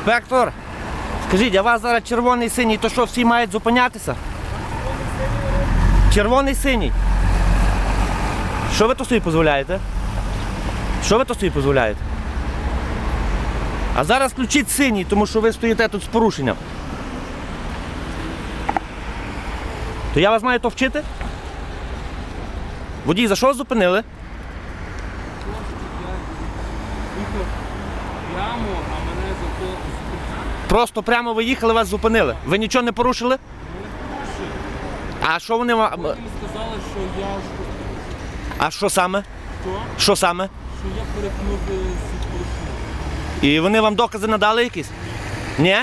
Інспектор, скажіть, а у вас зараз червоний синій, то що всі мають зупинятися? Червоний синій. Що ви то собі дозволяєте? Що ви то собі дозволяєте? А зараз включіть синій, тому що ви стоїте тут з порушенням. То я вас маю то вчити? Водій, за що зупинили? Їхав прямо, а мене зато Просто прямо ви їхали, вас зупинили. Ви нічого не порушили? А що вони вам. Потім сказали, що я що, А що саме? Що саме? що я перетнув світлофор. І вони вам докази надали якісь? Ні?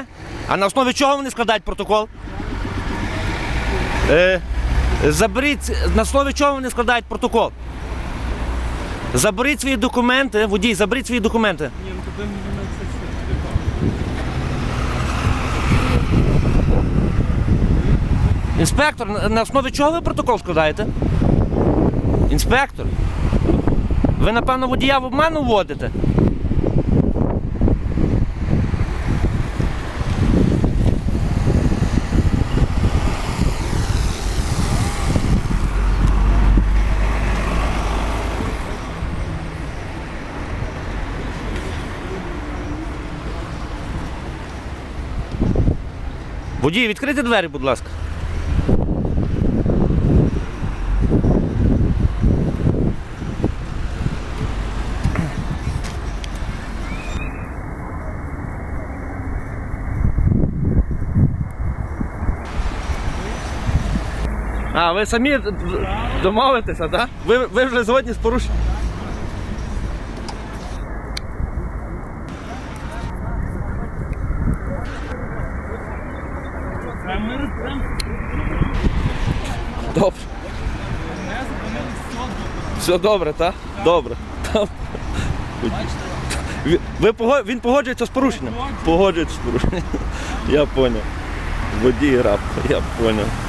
А на основі чого вони складають протокол? Е, заберіть, на основі чого вони складають протокол? Заберіть свої документи, водій, заберіть свої документи. Ні, ну туди на це все. Інспектор, на- основі чого ви протокол складаєте? Інспектор. Ви, напевно, водія в обману вводите? Водій, відкрийте двері, будь ласка. А, ви самі домовитеся, так? Ви, ви вже згодні з порушенням? Добре. все. Добре, так? Добре. Ви, він погоджується з порушенням? Погоджується з порушенням. Я поняв. Водій раб, я поняв.